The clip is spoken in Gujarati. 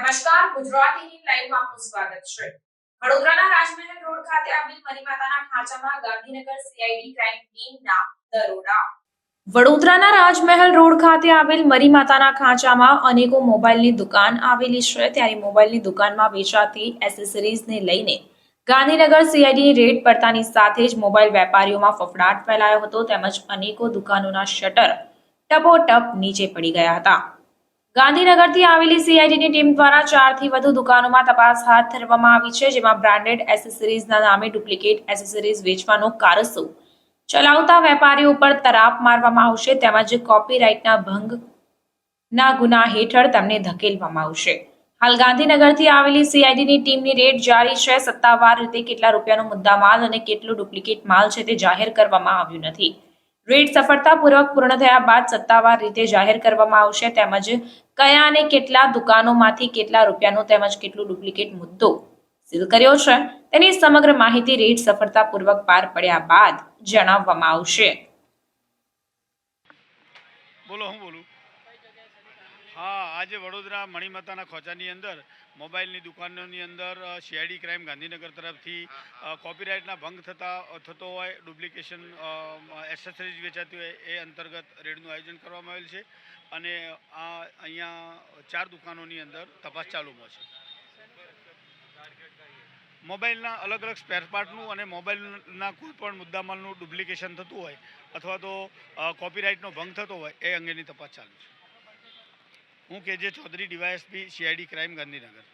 ગુજરાતીની લાઈવમાં આપનું સ્વાગત છે. વડોદરાના રાજમહેલ રોડ ખાતે આવેલ મરીમાતાના ખાંચામાં ગાંધીનગર સીઆઈડી ક્રાઇમ ટીમના દરોડા. વડોદરાના રાજમહેલ રોડ ખાતે આવેલ મરીમાતાના ખાંચામાં અનેકો મોબાઈલની દુકાન આવેલી છે. ત્યારે મોબાઈલની દુકાનમાં વેચાતી એસેસરીઝને લઈને ગાંધીનગર સીઆઈડીની રેડ પડતાની સાથે જ મોબાઈલ વેપારીઓમાં ફફડાટ ફેલાયો હતો. તેમજ અનેકો દુકાનોના શટર ટપોટપ નીચે પડી ગયા હતા. ગાંધીનગરથી આવેલી સીઆઈડીની ટીમ દ્વારા ચારથી વધુ દુકાનોમાં તપાસ હાથ ધરવામાં આવી છે, જેમાં બ્રાન્ડેડ એસેસરીઝના નામે ડુપ્લિકેટ એસેસરીઝ વેચવાનો કારસો ચલાવતા વેપારીઓ ઉપર તરાપ મારવામાં આવશે તેમજ કોપીરાઇટના ભંગના ગુના હેઠળ તેમને ધકેલવામાં આવશે. હાલ ગાંધીનગરથી આવેલી સીઆઈડીની ટીમની રેડ જારી છે, સત્તાવાર રીતે કેટલા રૂપિયાનો મુદ્દામાલ અને કેટલો ડુપ્લિકેટ માલ છે તે જાહેર કરવામાં આવ્યું નથી. રેડ સફળતાપૂર્વક પૂર્ણ થયા બાદ સત્તાવાર રીતે જાહેર કરવામાં આવશે તેમજ કયા અને કેટલા દુકાનોમાંથી કેટલા રૂપિયાનો તેમજ કેટલું ડુપ્લિકેટ મુદ્દો સીલ કર્યો છે તેની સમગ્ર માહિતી રેડ સફળતાપૂર્વક પાર પડ્યા બાદ જણાવવામાં આવશે. બોલો, હું બોલું? આજે વડોદરા મણિમાતાના ખોચાની અંદર મોબાઈલની દુકાનોની અંદર શેરડી ક્રાઇમ ગાંધીનગર તરફથી કોપીરાઇટના ભંગ થતા થતો હોય ડુપ્લિકેશન એસેસરીઝ વેચાતી હોય એ અંતર્ગત રેડનું આયોજન કરવામાં આવેલ છે. અને આ અહીંયા ચાર દુકાનોની અંદર તપાસ ચાલુમાં છે. મોબાઈલના અલગ અલગ સ્પેરપાર્ટનું અને મોબાઈલના કોઈ પણ મુદ્દામાલનું ડુપ્લિકેશન થતું હોય અથવા તો કોપીરાઇટનો ભંગ થતો હોય એ અંગેની તપાસ ચાલુ છે. હું K J Chaudhary DYSP CID crime Gandhinagar.